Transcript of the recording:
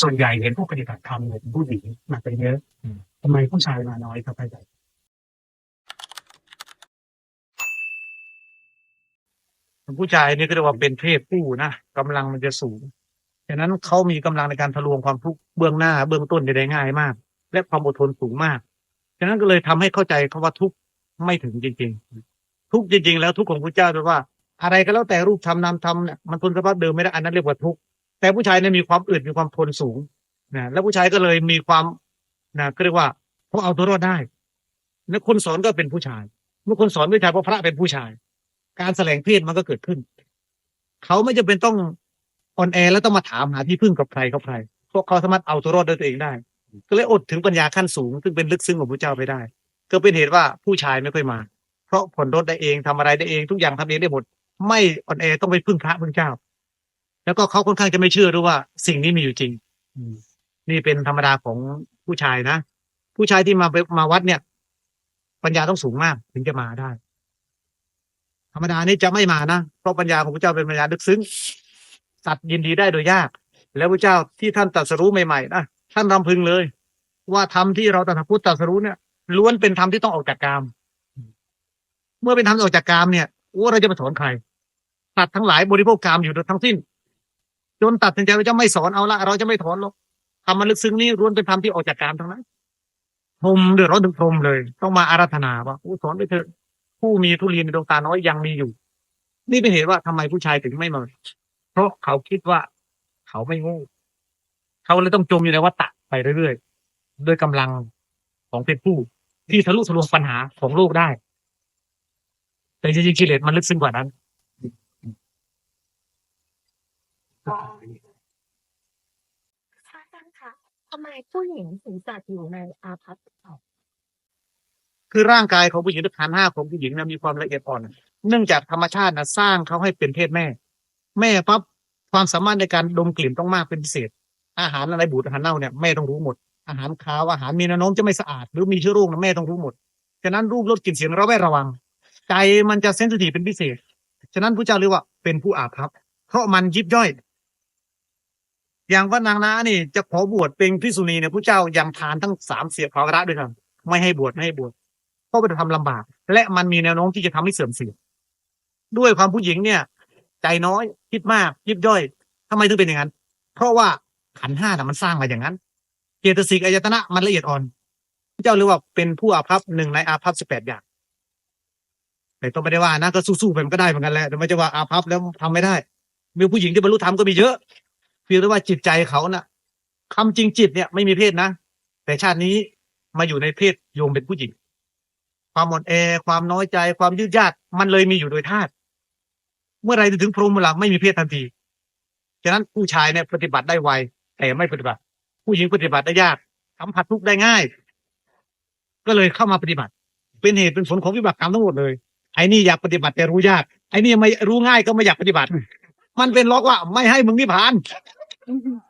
ส่วนใหญ่เห็นผู้ปฏิบัติธรรมเนี่ยเป็นผู้หญิงมาเป็นเยอะทำไมผู้ชายมาน้อยครับอาจารย์ผู้ชายนี่ก็เรียกว่าเป็นเพศผู้นะกำลังมันจะสูงฉะนั้นเขามีกำลังในการทะลวงความทุกข์เบื้องหน้า เบื้องต้นได้ง่ายมาก และความอดทนสูงมากฉะนั้นก็เลยทำให้เข้าใจคำว่าทุกข์ไม่ถึงจริง ๆ ทุกข์จริง ๆ แล้วทุกข์ของพระเจ้าแปลว่า อะไรก็แล้วแต่รูปทำนามทำเนี่ยมันทนสภาพเดิมไม่ได้อันนั้นเรียกว่าทุกข์ แต่ผู้ชายเนี่ยมีความอึดมีความทนสูงนะแล้วผู้ชายก็เลยมีความนะก็เรียกว่าเขาเอาตัวรอดได้แล้วคนสอนก็เป็นผู้ชาย เมื่อคนสอนผู้ชายเพราะพระเป็นผู้ชาย การแสลงเพศมันก็เกิดขึ้น เขาไม่จำเป็นต้องออนแอแล้วต้องมาถามหาที่พึ่งกับใครกับใครเพราะเขาสามารถเอาตัวรอดด้วยตัวเองได้ ก็เลยอดถึงปัญญาขั้นสูง ซึ่งเป็นลึกซึ้งของพระเจ้าไปได้ ก็เป็นเหตุว่าผู้ชายไม่ค่อยมา เพราะผ่อนรถได้เองทำอะไรได้เองทุกอย่างทำเองได้หมด ไม่ออนแอต้องไปพึ่งพระพึ่งเจ้า แล้วก็เขาค่อนข้างจะไม่เชื่อด้วยว่า สิ่งนี้มีอยู่จริงนี่เป็นธรรมดาของผู้ชายนะผู้ชายที่มามาวัดเนี่ย ปัญญาต้องสูงมาก ถึงจะมาได้ ธรรมดานี่จะไม่มานะเพราะปัญญาของพระเจ้าเป็นปัญญาลึกซึ้งสัตว์ยินดีได้โดยยาก แล้วพระเจ้าที่ท่านตรัสรู้ใหม่ๆนะท่านรำพึงเลย ว่าธรรมที่เราตถาคตตรัสรู้เนี่ยล้วนเป็นธรรมที่ต้องออกจากกาม เมื่อเป็นธรรมที่ออกจากกามเนี่ยโอ้เราจะมาสอนใครสัตว์ทั้งหลายบริโภคกามอยู่ทั้งสิ้น จนตัดสินใจว่าจะไม่สอนเอาละเราจะไม่ถอนหรอกธรรมมันลึกซึ้งนี่ล้วนเป็นธรรมที่ออกจากกามทั้งนั้นพรมเดือดร้อนถึงพรมเลย ต้องมาอาราธนาว่าโอ้สอนไปเถอะผู้มีทุเรียนในดวงตาน้อยยังมีอยู่ นี่เป็นเหตุว่าทำไมผู้ชายถึงไม่มา เพราะเขาคิดว่าเขาไม่โง่เขาเลยต้องจมอยู่ในวัฏฏะไปเรื่อยๆด้วยกำลังของเป็นผู้ที่ทะลุทะลวงปัญหาของโลกได้ แต่จริงๆกิเลสมันลึกซึ้งกว่านั้น พระอาจารย์คะทำไมผู้หญิงถึงจัดอยู่ในอาภัพคือร่างกายของผู้หญิงทุกขันห้าของผู้หญิงนะมีความละเอียดอ่อน เนื่องจากธรรมชาตินะสร้างเขาให้เป็นเพศแม่ แม่ปั๊บความสามารถในการดมกลิ่นต้องมากเป็นพิเศษ อาหารอะไรบูดอาหารเน่าเนี่ยแม่ต้องรู้หมด อาหารคาวอาหารมีนวโน้มจะไม่สะอาด หรือมีเชื้อโรคนะแม่ต้องรู้หมด ฉะนั้นรูปรสกลิ่นเสียงเราไม่ระวัง ใจมันจะเซนซิทีฟเป็นพิเศษ ฉะนั้นพระเจ้าเรียกว่าเป็นผู้อาภัพเพราะมันยิบย่อย อย่างว่านางนานี่จะขอบวชเป็นพิกษุณีเนี่ยพระเจ้ายังทานทั้งสามเสียภาระด้วยกันไม่ให้บวชไม่ให้บวชเพราะมันทำลำบาก และมันมีแนวโน้มที่จะทำให้เสื่อมเสียด้วยความผู้หญิงเนี่ย ใจน้อยคิดมากยิบย่อยทำไมถึงเป็นอย่างนั้น เพราะว่าขันห้าน่ะมันสร้างมาอย่างนั้นเจตสิกอายตนะมันละเอียดอ่อนพระเจ้าเรียกว่าเป็นผู้อาภัพหนึ่งในอาภัพสิบแปดอย่างแต่ต้องไม่ได้ว่านะก็สู้ๆไปมันก็ได้เหมือนกันแหละแต่ไม่ใช่ว่าอาภัพแล้วทำไม่ได้มีผู้หญิงที่บรรลุธรรมก็มีเยอะ เพียงแต่ว่าจิตใจเขาน่ะคำจริงจิตเนี่ยไม่มีเพศนะ แต่ชาตินี้มาอยู่ในเพศโยมเป็นผู้หญิง ความอ่อนแอความน้อยใจความยืดยาดมันเลยมีอยู่โดยธาตุเมื่อไรถึงพรหมหลังไม่มีเพศทันทีฉะนั้นผู้ชายเนี่ยปฏิบัติได้ไวแต่ไม่ปฏิบัติ ผู้หญิงปฏิบัติได้ยากสัมผัสทุกข์ได้ง่าย ก็เลยเข้ามาปฏิบัติ เป็นเหตุเป็นผลของวิบากกรรมทั้งหมดเลยไอ้นี่อยากปฏิบัติแต่รู้ยากไอ้นี่ไม่รู้ง่ายก็ไม่อยากปฏิบัติ มันเป็นล็อกว่าไม่ให้มึงนิพพาน ان